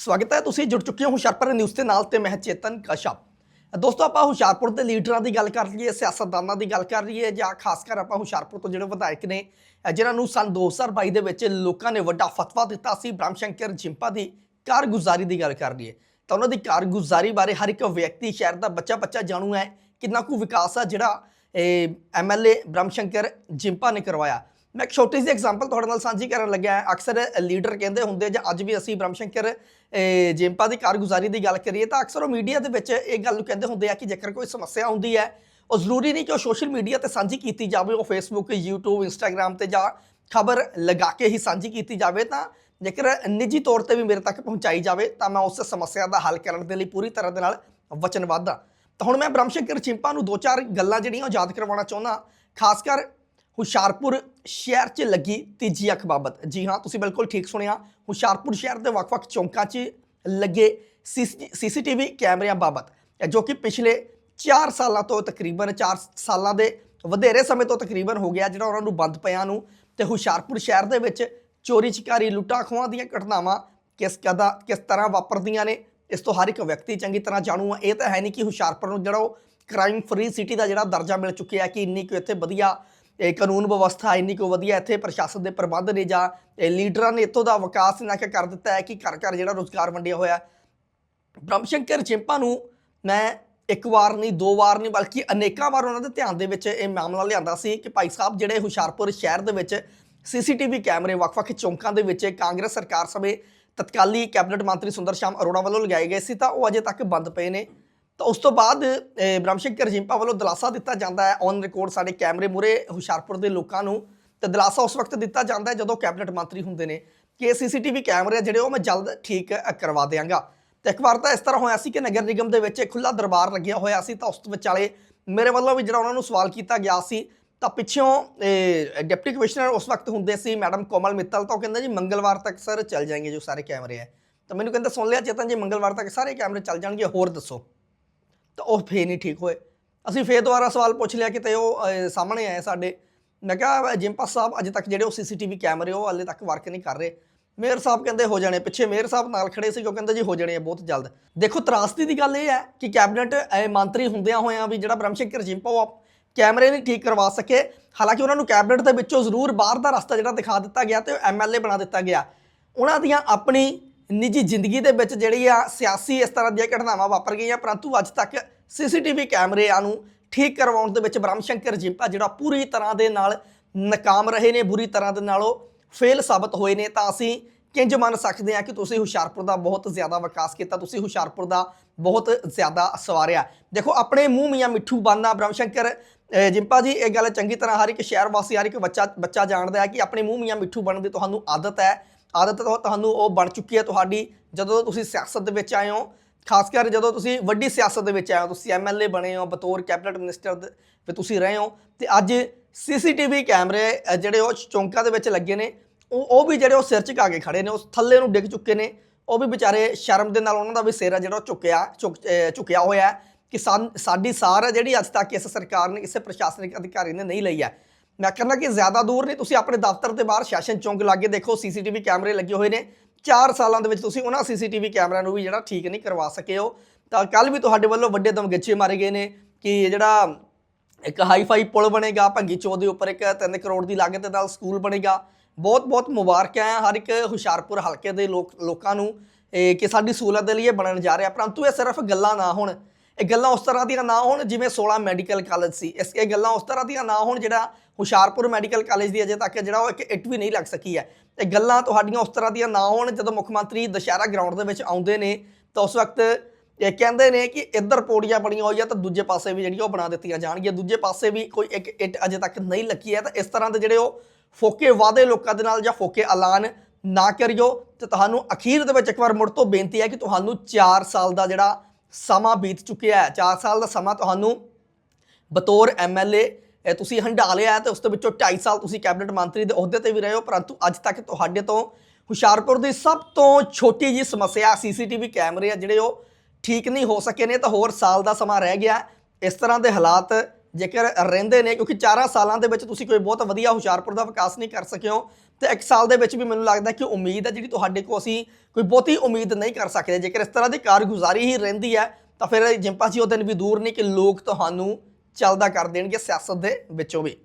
ਸਵਾਗਤ ਹੈ ਤੁਸੀਂ ਜੁੜ ਚੁੱਕੇ ਹੋ ਹੁਸ਼ਿਆਰਪੁਰ ਨਿਊਜ਼ ਦੇ ਨਾਲ ਤੇ ਮੈਂ ਚੇਤਨ ਕਸ਼ਪ। ਦੋਸਤੋ, ਆਪਾਂ ਹੁਸ਼ਿਆਰਪੁਰ ਦੇ ਲੀਡਰਾਂ ਦੀ ਗੱਲ ਕਰ ਲਈਏ, ਸਿਆਸਤਦਾਨਾਂ ਦੀ ਗੱਲ ਕਰ ਲਈਏ ਜਾਂ ਖਾਸ ਕਰ ਆਪਾਂ ਹੁਸ਼ਿਆਰਪੁਰ ਤੋਂ ਜਿਹੜੇ ਵਿਧਾਇਕ ਨੇ ਜਿਨ੍ਹਾਂ ਨੂੰ ਸਨ 2022 ਦੇ ਵਿੱਚ ਲੋਕਾਂ ਨੇ ਵੱਡਾ ਫਤਵਾ ਦਿੱਤਾ ਸੀ, ਬ੍ਰਹਮ ਸ਼ੰਕਰ ਜਿੰਪਾ ਦੀ ਕਾਰਗੁਜ਼ਾਰੀ ਦੀ ਗੱਲ ਕਰ ਲਈਏ, ਤਾਂ ਉਹਨਾਂ ਦੀ ਕਾਰਗੁਜ਼ਾਰੀ ਬਾਰੇ ਹਰ ਇੱਕ ਵਿਅਕਤੀ, ਸ਼ਹਿਰ ਦਾ ਬੱਚਾ ਬੱਚਾ ਜਾਣੂ ਹੈ, ਕਿੰਨਾ ਕੁ ਵਿਕਾਸ ਆ ਜਿਹੜਾ ਐਮਐਲਏ ਬ੍ਰਹਮ ਸ਼ੰਕਰ ਜਿੰਪਾ ਨੇ ਕਰਵਾਇਆ। ਮੈਂ ਇੱਕ ਛੋਟੀ ਜਿਹੀ ਐਗਜ਼ਾਮਪਲ ਤੁਹਾਡੇ ਨਾਲ ਸਾਂਝੀ ਕਰਨ ਲੱਗਿਆ ਹਾਂ। ਅਕਸਰ ਲੀਡਰ ਕਹਿੰਦੇ ਹੁੰਦੇ ਜਾਂ ਅੱਜ ਵੀ ਅਸੀਂ ਬ੍ਰਹਮ ਸ਼ੰਕਰ ਅਹ, ਜਿੰਪਾ ਦੀ ਕਾਰਗੁਜ਼ਾਰੀ ਦੀ ਗੱਲ ਕਰੀਏ ਤਾਂ ਅਕਸਰ ਉਹ ਮੀਡੀਆ ਦੇ ਵਿੱਚ ਇਹ ਗੱਲ ਨੂੰ ਕਹਿੰਦੇ ਹੁੰਦੇ ਆ ਕਿ ਜੇਕਰ ਕੋਈ ਸਮੱਸਿਆ ਆਉਂਦੀ ਹੈ ਉਹ ਜ਼ਰੂਰੀ ਨਹੀਂ ਕਿ ਉਹ ਸੋਸ਼ਲ ਮੀਡੀਆ ਤੇ ਸਾਂਝੀ ਕੀਤੀ ਜਾਵੇ ਉਹ ਫੇਸਬੁੱਕ YouTube Instagram ਤੇ ਜਾਂ ਖਬਰ ਲਗਾ ਕੇ ਹੀ ਸਾਂਝੀ ਕੀਤੀ ਜਾਵੇ ਤਾਂ ਜੇਕਰ ਨਿੱਜੀ ਤੌਰ ਤੇ ਵੀ ਮੇਰੇ ਤੱਕ ਪਹੁੰਚਾਈ ਜਾਵੇ ਤਾਂ ਮੈਂ ਉਸ ਸਮੱਸਿਆ ਦਾ ਹੱਲ ਕਰਨ ਦੇ ਲਈ ਪੂਰੀ ਤਰ੍ਹਾਂ ਦੇ ਨਾਲ ਵਚਨਬੱਧ ਹਾਂ। ਤਾਂ ਹੁਣ ਮੈਂ ਬ੍ਰਹਮਸ਼ੰਕਰ ਚਿੰਪਾ ਨੂੰ ਦੋ ਚਾਰ ਗੱਲਾਂ ਜਿਹੜੀਆਂ ਉਹ ਯਾਦ ਕਰਵਾਉਣਾ ਚਾਹੁੰਦਾ ਖਾਸ ਕਰ ਹੁਸ਼ਿਆਰਪੁਰ ਸ਼ਹਿਰ 'ਚ ਲੱਗੀ ਤੀਜੀ ਅੱਖ ਬਾਬਤ। ਜੀ ਹਾਂ, ਤੁਸੀਂ ਬਿਲਕੁਲ ਠੀਕ ਸੁਣਿਆ। ਹੁਸ਼ਿਆਰਪੁਰ ਸ਼ਹਿਰ ਦੇ ਵੱਖ-ਵੱਖ ਚੌਂਕਾਂ 'ਚ ਲੱਗੇ ਸੀਸੀਟੀਵੀ ਕੈਮਰਿਆਂ ਬਾਬਤ, ਜੋ ਕਿ ਪਿਛਲੇ 4 ਸਾਲਾਂ ਤੋਂ ਤਕਰੀਬਨ 4 ਸਾਲਾਂ ਦੇ ਵਧੇਰੇ ਸਮੇਂ ਤੋਂ ਤਕਰੀਬਨ ਹੋ ਗਿਆ, ਜਿਹੜਾ ਉਹਨਾਂ ਨੂੰ ਬੰਦ ਪਿਆ ਨੂੰ। ਤੇ ਹੁਸ਼ਿਆਰਪੁਰ ਸ਼ਹਿਰ ਦੇ ਵਿੱਚ ਚੋਰੀ ਚਕਾਰੀ ਲੁੱਟਾਂ ਖੋਹਾਂ ਦੀਆਂ ਘਟਨਾਵਾਂ ਕਿਸ ਕਦਾ, ਕਿਸ ਤਰ੍ਹਾਂ ਵਾਪਰਦੀਆਂ ਨੇ, ਇਸ ਤੋਂ ਹਰ ਇੱਕ ਵਿਅਕਤੀ ਚੰਗੀ ਤਰ੍ਹਾਂ ਜਾਣੂ ਆ। ਇਹ ਤਾਂ ਹੈ ਨਹੀਂ ਕਿ ਹੁਸ਼ਿਆਰਪੁਰ ਨੂੰ ਜਿਹੜਾ ਉਹ ਕ੍ਰਾਈਮ ਫਰੀ ਸਿਟੀ ਦਾ ਜਿਹੜਾ ਦਰਜਾ ਮਿਲ ਚੁੱਕਿਆ ਕਿ ਇੰਨੀ ਕੁ ਇੱਥੇ ਵਧੀਆ ਇਹ ਕਾਨੂੰਨ ਵਿਵਸਥਾ ਇੰਨੀ ਕੁ ਵਧੀਆ ਇੱਥੇ ਪ੍ਰਸ਼ਾਸਨ ਦੇ ਪ੍ਰਬੰਧ ਨੇ ਜਾਂ ਇਹ ਲੀਡਰਾਂ ਨੇ ਇੱਥੋਂ ਦਾ ਵਿਕਾਸ ਇੰਨਾ ਕੁ ਕਰ ਦਿੱਤਾ ਹੈ ਕਿ ਘਰ ਘਰ ਜਿਹੜਾ ਰੋਜ਼ਗਾਰ ਵੰਡਿਆ ਹੋਇਆ ਹੈ। ਬ੍ਰਹਮਸ਼ੰਕਰ ਚਿੰਪਾ ਨੂੰ ਮੈਂ ਇੱਕ ਵਾਰ ਨਹੀਂ, ਦੋ ਵਾਰ ਨਹੀਂ, ਬਲਕਿ ਅਨੇਕਾਂ ਵਾਰ ਉਹਨਾਂ ਦੇ ਧਿਆਨ ਦੇ ਵਿੱਚ ਇਹ ਮਾਮਲਾ ਲਿਆਂਦਾ ਸੀ ਕਿ ਭਾਈ ਸਾਹਿਬ ਜਿਹੜੇ ਹੁਸ਼ਿਆਰਪੁਰ ਸ਼ਹਿਰ ਦੇ ਵਿੱਚ ਸੀਸੀਟੀਵੀ ਕੈਮਰੇ, ਵੱਖ-ਵੱਖ ਚੌਂਕਾਂ ਦੇ ਵਿੱਚ ਕਾਂਗਰਸ ਸਰਕਾਰ ਸਮੇਂ ਤਤਕਾਲੀ ਕੈਬਨਿਟ ਮੰਤਰੀ ਸੁੰਦਰ ਸ਼ਾਮ ਅਰੋੜਾ ਵੱਲੋਂ ਲਗਾਏ ਗਏ ਸੀ ਤਾਂ ਉਹ ਅਜੇ ਤੱਕ ਬੰਦ ਪਏ ਨੇ ਤਾਂ ਉਸ ਤੋਂ ਬਾਅਦ ਅਹ, ਬ੍ਰਹਮਸ਼ੰਕਰ ਜਿੰਪਾ ਵੱਲੋਂ ਦਿਲਾਸਾ ਦਿੱਤਾ ਜਾਂਦਾ ਹੈ ਔਨ ਰਿਕਾਰਡ ਸਾਡੇ ਕੈਮਰੇ ਮੂਰੇ ਹੁਸ਼ਿਆਰਪੁਰ ਦੇ ਲੋਕਾਂ ਨੂੰ। ਤੇ ਦਿਲਾਸਾ ਉਸ ਵਕਤ ਦਿੱਤਾ ਜਾਂਦਾ ਹੈ ਜਦੋਂ ਕੈਬਨਿਟ ਮੰਤਰੀ ਹੁੰਦੇ ਨੇ। ਕਿ ਇਹ ਸੀਸੀਟੀਵੀ ਕੈਮਰੇ ਜਿਹੜੇ ਉਹ ਮੈਂ ਜਲਦ ਠੀਕ ਕਰਵਾ ਦਿਆਂਗਾ। ਤੇ ਇੱਕ ਵਾਰ ਤਾਂ ਇਸ ਤਰ੍ਹਾਂ ਹੋਇਆ ਸੀ ਕਿ ਨਗਰ ਨਿਗਮ ਦੇ ਵਿੱਚ ਇੱਕ ਖੁੱਲਾ ਦਰਬਾਰ ਲੱਗਿਆ ਹੋਇਆ ਸੀ ਤਾਂ ਉਸ ਵਿਚਾਲੇ ਮੇਰੇ ਵੱਲੋਂ ਵੀ ਜਿਹੜਾ ਉਹਨਾਂ ਨੂੰ ਸਵਾਲ ਕੀਤਾ ਗਿਆ ਸੀ ਤਾਂ ਪਿੱਛੋਂ ਡਿਪਟੀ ਕਮਿਸ਼ਨਰ ਉਸ ਵਕਤ ਹੁੰਦੇ ਸੀ ਮੈਡਮ ਕੋਮਲ ਮਿੱਤਲ ਤਾਂ ਉਹ ਕਹਿੰਦਾ ਜੀ ਮੰਗਲਵਾਰ ਤੱਕ ਸਰ ਚੱਲ ਜਾਣਗੇ ਜੋ ਸਾਰੇ ਕੈਮਰੇ ਹੈ ਤਾਂ ਮੈਨੂੰ ਕਹਿੰਦਾ ਸੁਣ ਲਿਆ ਚੇਤਨ ਜੀ ਮੰਗਲਵਾਰ ਤੱਕ ਸਾਰੇ ਕੈਮਰੇ ਚੱਲ ਜਾਣਗੇ ਹੋਰ ਦੱਸੋ। ਤਾਂ ਉਹ ਫੇਰ ਨਹੀਂ ਠੀਕ ਹੋਏ। ਅਸੀਂ ਫੇਰ ਦੁਬਾਰਾ ਸਵਾਲ ਪੁੱਛ ਲਿਆ ਕਿਤੇ ਉਹ ਸਾਹਮਣੇ ਆਏ ਸਾਡੇ। ਮੈਂ ਕਿਹਾ ਜਿੰਪਾ ਸਾਹਿਬ, ਅਜੇ ਤੱਕ ਜਿਹੜੇ ਉਹ ਸੀਸੀਟੀਵੀ ਕੈਮਰੇ, ਉਹ ਹਾਲੇ ਤੱਕ ਵਰਕ ਨਹੀਂ ਕਰ ਰਹੇ। ਮੇਅਰ ਸਾਹਿਬ ਕਹਿੰਦੇ, ਹੋ ਜਾਣੇ। ਪਿੱਛੇ ਮੇਅਰ ਸਾਹਿਬ ਨਾਲ ਖੜੇ ਸੀ, ਉਹ ਕਹਿੰਦੇ, ਜੀ, ਹੋ ਜਾਣੇ ਆ, ਬਹੁਤ ਜਲਦ। ਦੇਖੋ, ਤਰਾਸਦੀ ਦੀ ਗੱਲ ਇਹ ਹੈ ਕਿ ਕੈਬਨਿਟ ਮੰਤਰੀ ਹੁੰਦਿਆਂ ਹੋਇਆਂ ਵੀ ਜਿਹੜਾ ਬ੍ਰਹਮਸ਼ੰਕਰ ਜਿੰਪਾ ਉਹ ਕੈਮਰੇ ਨਹੀਂ ਠੀਕ ਕਰਵਾ ਸਕੇ। ਹਾਲਾਂਕਿ ਉਹਨਾਂ ਨੂੰ ਕੈਬਨਿਟ ਦੇ ਵਿੱਚੋਂ ਜ਼ਰੂਰ ਬਾਹਰ ਦਾ ਰਸਤਾ ਜਿਹੜਾ ਦਿਖਾ ਦਿੱਤਾ ਗਿਆ ਤੇ ਐਮਐਲਏ ਬਣਾ ਦਿੱਤਾ ਗਿਆ। ਉਹਨਾਂ ਦੀਆਂ ਆਪਣੀ ਨਿੱਜੀ ਜ਼ਿੰਦਗੀ ਦੇ ਵਿੱਚ ਜਿਹੜੀ ਆ ਸਿਆਸੀ ਇਸ ਤਰ੍ਹਾਂ ਦੀਆਂ ਘਟਨਾਵਾਂ ਵਾਪਰ ਗਈਆਂ, ਪਰੰਤੂ ਅੱਜ ਤੱਕ ਸੀਸੀਟੀਵੀ ਕੈਮਰਿਆਂ ਨੂੰ ਠੀਕ ਕਰਵਾਉਣ ਦੇ ਵਿੱਚ ਬ੍ਰਹਮ ਸ਼ੰਕਰ ਜਿੰਪਾ ਜਿਹੜਾ ਪੂਰੀ ਤਰ੍ਹਾਂ ਦੇ ਨਾਲ ਨਾਕਾਮ ਰਹੇ ਨੇ, ਬੁਰੀ ਤਰ੍ਹਾਂ ਦੇ ਨਾਲ ਉਹ ਫੇਲ ਸਾਬਤ ਹੋਏ ਨੇ, ਤਾਂ ਅਸੀਂ ਕਿੰਜ ਮੰਨ ਸਕਦੇ ਹਾਂ ਕਿ ਤੁਸੀਂ ਹੁਸ਼ਿਆਰਪੁਰ ਦਾ ਬਹੁਤ ਜ਼ਿਆਦਾ ਵਿਕਾਸ ਕੀਤਾ, ਤੁਸੀਂ ਹੁਸ਼ਿਆਰਪੁਰ ਦਾ ਬਹੁਤ ਜ਼ਿਆਦਾ ਸਵਾਰਿਆ। ਦੇਖੋ, ਆਪਣੇ ਮੂੰਹ ਮੀਆਂ ਮਿੱਠੂ ਬਾਨਾ, ਬ੍ਰਹਮ ਸ਼ੰਕਰ ਜਿੰਪਾ ਜੀ, ਇਹ ਗੱਲ ਚੰਗੀ ਤਰ੍ਹਾਂ ਹਰ ਇੱਕ ਸ਼ਹਿਰ ਵਾਸੀ, ਹਰ ਇੱਕ ਬੱਚਾ ਬੱਚਾ ਜਾਣਦਾ ਹੈ ਕਿ ਆਪਣੇ ਮੂੰਹ ਮੀਆਂ ਮਿੱਠੂ ਬਣਨ ਦੀ ਤੁਹਾਨੂੰ ਆਦਤ ਹੈ। ਆਦਤ ਤਾਂ ਤੁਹਾਨੂੰ ਉਹ ਬਣ ਚੁੱਕੀ ਹੈ ਤੁਹਾਡੀ ਜਦੋਂ ਤੁਸੀਂ ਸਿਆਸਤ ਦੇ ਵਿੱਚ ਆਏ ਹੋ ਖਾਸ ਕਰ ਜਦੋਂ ਤੁਸੀਂ ਵੱਡੀ ਸਿਆਸਤ ਦੇ ਵਿੱਚ ਆਏ ਹੋ ਤੁਸੀਂ ਐਮਐਲਏ ਬਣੇ ਹੋ ਬਤੌਰ ਕੈਬਨਿਟ ਮਿਨਿਸਟਰ ਵੀ ਤੁਸੀਂ ਰਹੇ ਹੋ ਤੇ ਅੱਜ ਸੀਸੀਟੀਵੀ ਕੈਮਰੇ ਜਿਹੜੇ ਉਹ ਚੌਂਕਾਂ ਦੇ ਵਿੱਚ ਲੱਗੇ ਨੇ ਉਹ ਉਹ ਵੀ ਜਿਹੜੇ ਉਹ ਸਿਰ ਝੁਕਾ ਕੇ ਖੜੇ ਨੇ ਉਸ ਥੱਲੇ ਨੂੰ ਡਿੱਗ ਚੁੱਕੇ ਨੇ ਉਹ ਵੀ ਵਿਚਾਰੇ ਸ਼ਰਮ ਦੇ ਨਾਲ ਉਹਨਾਂ ਦਾ ਵੀ ਸਿਰ ਆ ਜਿਹੜਾ ਉਹ ਝੁਕਿਆ ਝੁਕ ਅ, ਝੁਕਿਆ ਹੋਇਆ ਕਿ ਸਾਨ- ਸਾਡੀ ਸਾਰ ਹੈ ਜਿਹੜੀ ਅੱਜ ਤੱਕ ਇਸ ਸਰਕਾਰ ਨੇ ਕਿਸੇ ਪ੍ਰਸ਼ਾਸਨਿਕ ਅਧਿਕਾਰੀ ਨੇ ਨਹੀਂ ਲਈ ਹੈ। ਮੈਂ ਕਹਿੰਦਾ ਕਿ ਜ਼ਿਆਦਾ ਦੂਰ ਨਹੀਂ, ਤੁਸੀਂ ਆਪਣੇ ਦਫ਼ਤਰ ਦੇ ਬਾਹਰ ਸ਼ੈਸ਼ਨ ਚੌਂਕ ਲਾਗੇ ਦੇਖੋ, ਸੀਸੀਟੀਵੀ ਕੈਮਰੇ ਲੱਗੇ ਹੋਏ ਨੇ। 4 ਸਾਲਾਂ ਦੇ ਵਿੱਚ ਤੁਸੀਂ ਉਹਨਾਂ ਸੀਸੀਟੀਵੀ ਕੈਮਰਿਆਂ ਨੂੰ ਵੀ ਜਿਹੜਾ ਠੀਕ ਨਹੀਂ ਕਰਵਾ ਸਕੇ ਹੋ। ਤਾਂ ਕੱਲ ਵੀ ਤੁਹਾਡੇ ਵੱਲੋਂ ਵੱਡੇ ਦਮਗੱਚੇ ਮਾਰੇ ਗਏ ਨੇ ਕਿ ਜਿਹੜਾ ਇੱਕ ਹਾਈਫਾਈ ਪੁਲ ਬਣੇਗਾ, ਭੰਗੀ ਚੌ ਦੇ ਉੱਪਰ ਇੱਕ 3 ਕਰੋੜ ਦੀ ਲਾਗਤ ਦੇ ਨਾਲ ਸਕੂਲ ਬਣੇਗਾ। ਬਹੁਤ ਬਹੁਤ ਮੁਬਾਰਕਾਂ ਹੈ ਹਰ ਇੱਕ ਹੁਸ਼ਿਆਰਪੁਰ ਹਲਕੇ ਦੇ ਲੋਕ ਲੋਕਾਂ ਨੂੰ ਕਿ ਸਾਡੀ ਸਹੂਲਤ ਦੇ ਲਈ ਇਹ ਬਣਨ ਜਾ ਰਿਹਾ। ਪਰੰਤੂ ਇਹ ਸਿਰਫ ਗੱਲਾਂ ਨਾ ਹੋਣ। ਇਹ ਗੱਲਾਂ ਉਸ ਤਰ੍ਹਾਂ ਦੀਆਂ ਨਾ ਹੋਣ ਜਿਵੇਂ 16 ਮੈਡੀਕਲ ਕਾਲਜ ਸੀ। ਇਸ ਇਹ ਗੱਲਾਂ ਉਸ ਤਰ੍ਹਾਂ ਦੀਆਂ ਨਾ ਹੋਣ ਜਿਹੜਾ ਹੁਸ਼ਿਆਰਪੁਰ ਮੈਡੀਕਲ ਕਾਲਜ ਦੀ ਅਜੇ ਤੱਕ ਜਿਹੜਾ ਉਹ ਇੱਕ ਇੱਟ ਵੀ ਨਹੀਂ ਲੱਗ ਸਕੀ ਹੈ। ਇਹ ਗੱਲਾਂ ਤੁਹਾਡੀਆਂ ਉਸ ਤਰ੍ਹਾਂ ਦੀਆਂ ਨਾ ਹੋਣ ਜਦੋਂ ਮੁੱਖ ਮੰਤਰੀ ਦੁਸ਼ਹਿਰਾ ਗਰਾਊਂਡ ਦੇ ਵਿੱਚ ਆਉਂਦੇ ਨੇ, ਤਾਂ ਉਸ ਵਕਤ ਇਹ ਕਹਿੰਦੇ ਨੇ ਕਿ ਇੱਧਰ ਪੌੜੀਆਂ ਬਣੀਆਂ ਹੋਈਆਂ ਤਾਂ ਦੂਜੇ ਪਾਸੇ ਵੀ ਜਿਹੜੀਆਂ ਉਹ ਬਣਾ ਦਿੱਤੀਆਂ ਜਾਣਗੀਆਂ। ਦੂਜੇ ਪਾਸੇ ਵੀ ਕੋਈ ਇੱਕ ਇੱਟ ਅਜੇ ਤੱਕ ਨਹੀਂ ਲੱਗੀ ਹੈ, ਤਾਂ ਇਸ ਤਰ੍ਹਾਂ ਦੇ ਜਿਹੜੇ ਉਹ ਫੋਕੇ ਵਾਅਦੇ ਲੋਕਾਂ ਦੇ ਨਾਲ ਜਾਂ ਫੋਕੇ ਐਲਾਨ ਨਾ ਕਰਿਓ। ਤੇ ਤੁਹਾਨੂੰ ਅਖੀਰ ਦੇ ਵਿੱਚ ਇੱਕ ਵਾਰ ਮੁੜ ਤੋਂ ਬੇਨਤੀ ਹੈ ਕਿ ਤੁਹਾਨੂੰ 4 ਸਾਲ ਦਾ ਜਿਹੜਾ ਸਮਾਂ ਬੀਤ ਚੁੱਕਿਆ ਹੈ। 4 ਸਾਲ ਦਾ ਸਮਾਂ ਤੁਹਾਨੂੰ ਬਤੌਰ ਐਮਐਲਏ ਇਹ ਤੁਸੀਂ ਹੰਢਾ ਲਿਆ ਹੈ ਤੇ ਉਸ ਦੇ ਵਿੱਚੋਂ 2.5 ਸਾਲ ਤੁਸੀਂ ਕੈਬਨਿਟ ਮੰਤਰੀ ਦੇ ਅਹੁਦੇ ਤੇ ਵੀ ਰਹੇ ਹੋ, ਪਰੰਤੂ ਅੱਜ ਤੱਕ ਤੁਹਾਡੇ ਤੋਂ ਹੁਸ਼ਿਆਰਪੁਰ ਦੀ ਸਭ ਤੋਂ ਛੋਟੀ ਜੀ ਸਮੱਸਿਆ ਸੀਸੀਟੀਵੀ ਕੈਮਰੇ ਆ ਜਿਹੜੇ ਉਹ ਠੀਕ ਨਹੀਂ ਹੋ ਸਕੇ ਨੇ, ਤਾਂ ਹੋਰ ਸਾਲ ਦਾ ਸਮਾਂ ਰਹਿ ਗਿਆ। ਇਸ ਤਰ੍ਹਾਂ ਦੇ ਹਾਲਾਤ ਜੇਕਰ ਰਹਿੰਦੇ ਨੇ, ਕਿਉਂਕਿ 4 ਸਾਲਾਂ ਦੇ ਵਿੱਚ ਤੁਸੀਂ ਕੋਈ ਬਹੁਤ ਵਧੀਆ ਹੁਸ਼ਿਆਰਪੁਰ ਦਾ ਵਿਕਾਸ ਨਹੀਂ ਕਰ ਸਕੇ ਹੋ, ਤੇ ਇੱਕ ਸਾਲ ਦੇ ਵਿੱਚ ਵੀ ਮੈਨੂੰ ਲੱਗਦਾ ਕਿ ਉਮੀਦ ਹੈ ਜਿਹੜੀ ਤੁਹਾਡੇ ਕੋਲ ਅਸੀਂ ਕੋਈ ਬਹੁਤੀ ਉਮੀਦ ਨਹੀਂ ਕਰ ਸਕਦੇ। ਜੇਕਰ ਇਸ ਤਰ੍ਹਾਂ ਦੀ ਕਾਰਗੁਜ਼ਾਰੀ ਹੀ ਰਹਿੰਦੀ ਹੈ, ਤਾਂ ਫਿਰ ਜਿੰਪਾ ਜੀ ਉਹ ਦਿਨ ਵੀ ਦੂਰ ਨਹੀਂ ਕਿ ਲੋਕ ਤੁਹਾਨੂੰ ਚੱਲਦਾ ਕਰ ਦੇਣਗੇ ਸਿਆਸਤ ਦੇ ਵਿੱਚੋਂ ਵੀ।